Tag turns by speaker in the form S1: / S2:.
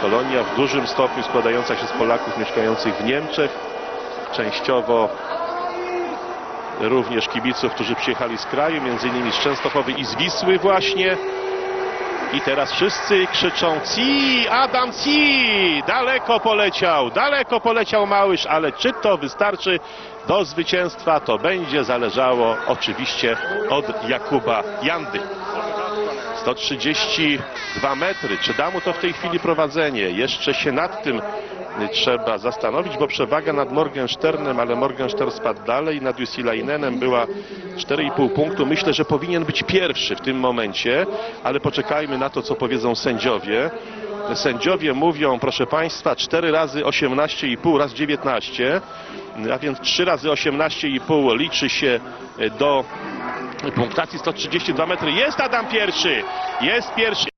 S1: Kolonia w dużym stopniu składająca się z Polaków mieszkających w Niemczech, częściowo również kibiców, którzy przyjechali z kraju, między innymi z Częstochowy i z Wisły właśnie. I teraz wszyscy krzyczą Ci, Adam Ci! Daleko poleciał, daleko poleciał Małysz, ale czy to wystarczy do zwycięstwa? To będzie zależało oczywiście od Jakuba Jandy. 132 metry. Czy da mu to w tej chwili prowadzenie? Jeszcze się nad tym y, trzeba zastanowić, bo przewaga nad Morgensternem, ale Morgenstern spadł dalej, nad Jusilainenem była 4,5 punktu. Myślę, że powinien być pierwszy w tym momencie, ale poczekajmy na to, co powiedzą sędziowie. Sędziowie mówią, proszę Państwa, 4 razy 18,5, raz 19, a więc 3 razy 18,5 liczy się y, do punktacji 132 metry. Jest Adam pierwszy! Jest pierwszy!